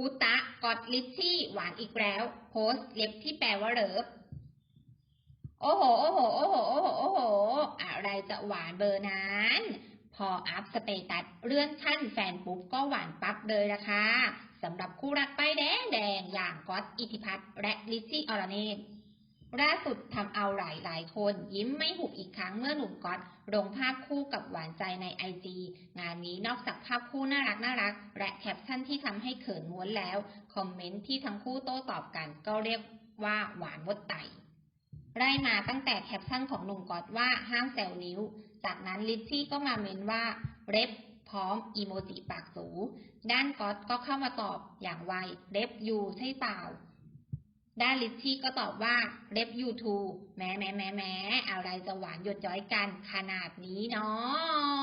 อุตะกอดลิชชี่หวานอีกแล้วโพสเล็บที่แปลว่าเลิฟโอ้โห โอ้โห โอ้โห โอ้โห โอ้โห อะไรจะหวานเบอร์นั้น พออัพสเตตัสเลื่อนขั้นแฟนปุ๊บก็หวานปั๊บเลยนะคะสำหรับคู่รักป้ายแดงแดงอย่างก๊อตอิทธิพัฒน์และลิซซี่อรเนต ล่าสุดทำเอาหลายหลายคน ยิ้มไม่หุบอีกครั้งเมื่อหนุ่มก๊อตลงภาพคู่กับหวานใจในไอจีงานนี้นอกจากภาพคู่น่ารักน่ารัก และแคปชั่นที่ทำให้เขินม้วนแล้ว คอมเมนต์ที่ทั้งคู่โต้ตอบกันก็เรียกว่าหวานมดไตไล่มาตั้งแต่แคปชั่นของหนุ่มก๊อตว่าห้ามแซวนิ้ว จากนั้นลิซซี่ก็มาเมนว่าเร็บพร้อมอีโมจิปากสู ด้านก๊อตก็เข้ามาตอบอย่างไวเร็บอยู่ใช่เปล่า ด้านลิซซี่ก็ตอบว่าเล็บยูทูแม้แม้แม้แม้อะไรจะหวานหยดย้อยกันขนาดนี้เนาะ